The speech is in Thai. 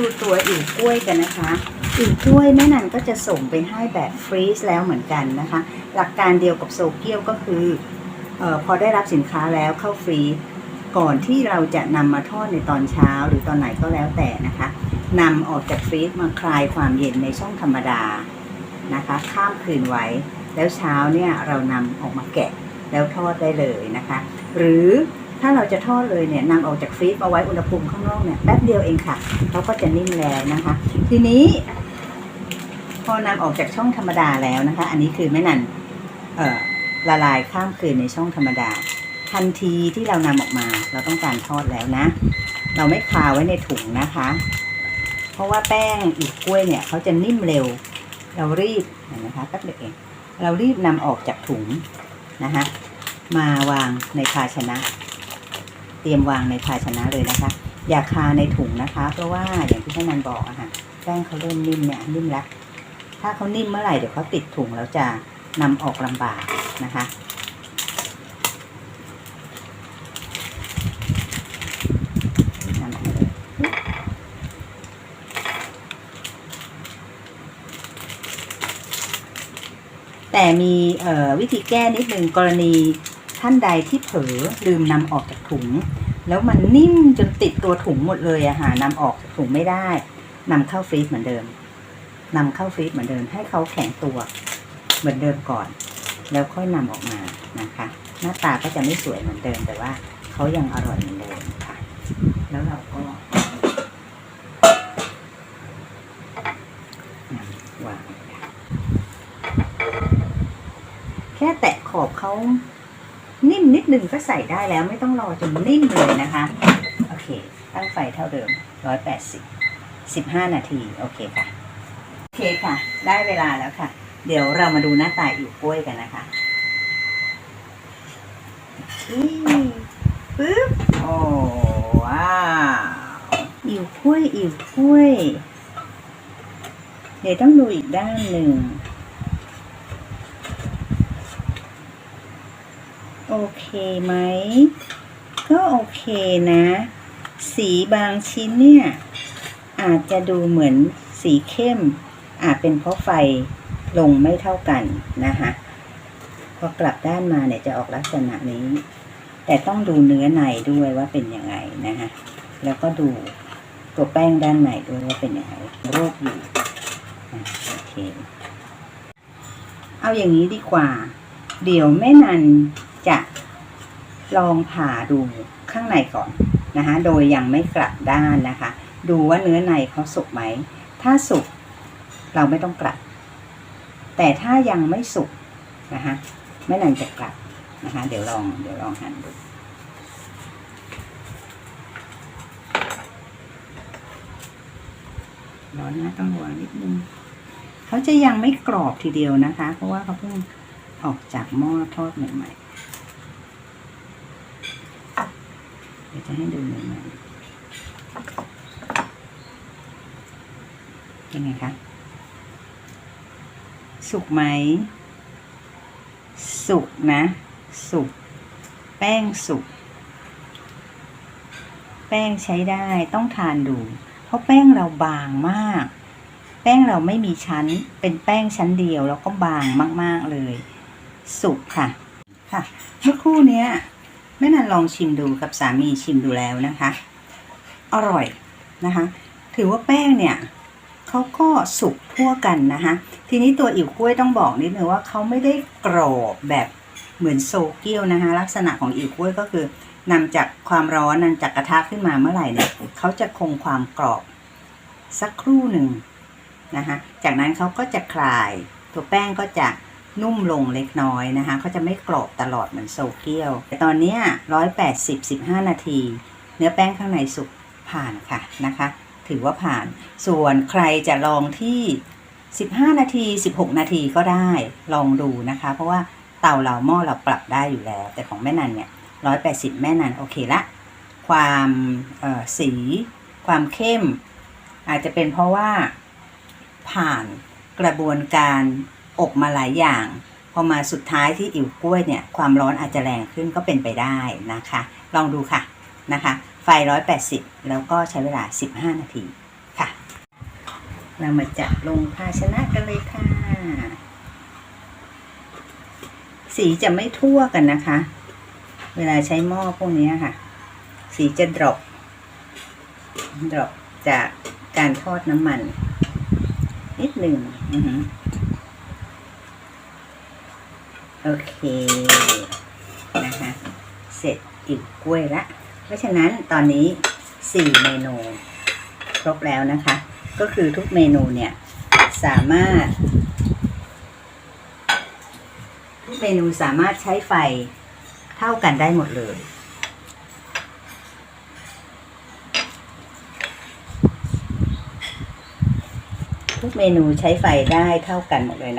ดูตัวอิ่วกล้วยกันนะคะอิ่วกล้วยแม่นันก็จะส่งไปให้แบบฟรีซแล้วเหมือนกันนะคะ หลักการเดียวกับโซเกียวก็คือเออพอได้รับสินค้าแล้วเข้าฟรีซก่อนที่เราจะนำมาทอดในตอนเช้าหรือตอนไหนก็แล้วแต่นะคะนำออกจากฟรีซมาคลายความเย็นในช่องธรรมดานะคะข้ามคืนไว้ แล้วเช้าเนี่ยเรานำออกมาแกะแล้วทอดได้เลยนะคะ หรือ ถ้าเราจะทอดเลยเนี่ยนำออกจากฟรีซมาไว้อุณหภูมิข้างนอกเนี่ยแป๊บเดียวเองค่ะเขาก็จะนิ่มแล้วนะคะ ทีนี้พอนำออกจากช่องธรรมดาแล้วนะคะ อันนี้คือแม่นันเอ่อละลายข้ามคืนในช่องธรรมดา ทันทีที่เรานำออกมา เราต้องการทอดแล้วนะ เราไม่คาไว้ในถุงนะคะ เพราะว่าแป้งอีกกล้วยเนี่ยเขาจะนิ่มเร็ว เรารีบนไหมคะแป๊บเดียวเองเรารีบนำออกจากถุงนะคะมาวางในภาชนะ เตรียมวางในภาชนะเลยนะคะ อย่าคาในถุงนะคะ เพราะว่าอย่างที่ท่านนันบอกอะค่ะแป้งเขาเริ่มนิ่มเนี่ยนิ่มแล้วถ้าเขานิ่มเมื่อไหร่เดี๋ยวเขาติดถุงแล้วจะนำออกลำบากนะคะแต่มีวิธีแก้นิดนึงกรณี ท่านใดที่เผลอลืมนำออกจากถุง แล้วมันนิ่มจนติดตัวถุงหมดเลยอะค่ะนำออกจากถุงไม่ได้นำเข้าฟรีซเหมือนเดิมนำเข้าฟรีซเหมือนเดิมให้เขาแข็งตัว เหมือนเดิมก่อน แล้วค่อยนำออกมานะคะ หน้าตาก็จะไม่สวยเหมือนเดิมแต่ว่าเขายังอร่อยเหมือนเดิมค่ะ แล้วเราก็วางแค่แตะขอบเขา มนิดนึงก็ใส่ได้แล้วไม่ต้องรอจนนิ่มเลยนะคะ โอเค ตั้งไฟเท่าเดิมร้อยแปดสิสิบห้านาที โอเคค่ะ โอเคค่ะ ได้เวลาแล้วค่ะ เดี๋ยวเรามาดูหน้าตาอิ่วกล้วยกันนะคะอีปึ๊บ โอ้ว้าวอิ่วกล้วยอิ่วกล้วย เดี๋ยวต้องดูอีกด้านหนึ่ง โอเคไหม ก็โอเคนะ สีบางชิ้นเนี่ย อาจจะดูเหมือนสีเข้ม อาจเป็นเพราะไฟลงไม่เท่ากันนะคะพอกลับด้านมาเนี่ยจะออกลักษณะนี้ แต่ต้องดูเนื้อในด้วยว่าเป็นยังไงนะคะแล้วก็ดูตัวแป้งด้านในด้วยว่าเป็นยังไงรูปอยู่โอเค เอาอย่างนี้ดีกว่า เดี๋ยวแม่นัน จะลองผ่าดูข้างในก่อนนะคะโดยยังไม่กลับด้านนะคะ ดูว่าเนื้อในเขาสุกไหม ถ้าสุกเราไม่ต้องกลับ แต่ถ้ายังไม่สุกนะคะแม่นันจะกลับนะคะ เดี๋ยวลองเดี๋ยวลองหั่นดูร้อนนะต้องระวังนิดนึงเขาจะยังไม่กรอบทีเดียวนะคะ เพราะว่าเขาเพิ่งออกจากหม้อทอดใหม่ๆ เดี๋ยวจะให้ดูหม่ๆยังไงคะสุกไหม สุกนะ สุก แป้งสุก แป้งใช้ได้ต้องทานดู เพราะแป้งเราบางมาก แป้งเราไม่มีชั้น เป็นแป้งชั้นเดียวแล้วก็บางมาก ๆเลย สุกค่ะ ค่ะ เมื่อคู่เนี้ย แม่นันลองชิมดูกับสามีชิมดูแล้วนะคะ อร่อยนะคะ ถือว่าแป้งเนี่ยเขาก็สุกทั่วกันนะคะทีนี้ตัวอิ่วกล้วยต้องบอกนิดนึงว่าเขาไม่ได้กรอบแบบเหมือนโซเกียวนะคะ ลักษณะของอิ่วกล้วยก็คือนำจากความร้อนนำจากกระทะขึ้นมาเมื่อไหร่เนี่ยเขาจะคงความกรอบสักครู่หนึ่งนะคะจากนั้นเขาก็จะคลาย ตัวแป้งก็จะ นุ่มลงเล็กน้อยนะคะเขาจะไม่กรอบตลอดเหมือนโซเกียวแต่ตอนนี้ร้อยแปดสิบสิบห้านาที เนื้อแป้งข้างในสุกผ่านค่ะนะคะ ถือว่าผ่าน ส่วนใครจะลองที่ 15 นาที 16 นาทีก็ได้ลองดูนะคะ เพราะว่าเตาเราหม้อเราปรับได้อยู่แล้ว แต่ของแม่นันเนี่ย180 แม่นันโอเคละ ความสี ความเข้ม อาจจะเป็นเพราะว่าผ่านกระบวนการ อบมาหลายอย่าง พอมาสุดท้ายที่อิ่วกล้วยเนี่ยความร้อนอาจจะแรงขึ้นก็เป็นไปได้นะคะ ลองดูค่ะนะคะ ไฟ 180 แล้วก็ใช้เวลา 15 นาทีค่ะ เรามาจัดลงภาชนะกันเลยค่ะ สีจะไม่ทั่วกันนะคะ เวลาใช้หม้อพวกนี้ค่ะ สีจะดรอปดรอปจากการทอดน้ำมัน นิดหนึ่งอือ โอเคนะคะเสร็จอิบกล้วยละ เพราะฉะนั้นตอนนี้สี่เมนูครบแล้วนะคะ ก็คือทุกเมนูเนี่ยสามารถ ทุกเมนูสามารถใช้ไฟเท่ากันได้หมดเลยทุกเมนูใช้ไฟได้เท่ากันหมดเลยนะ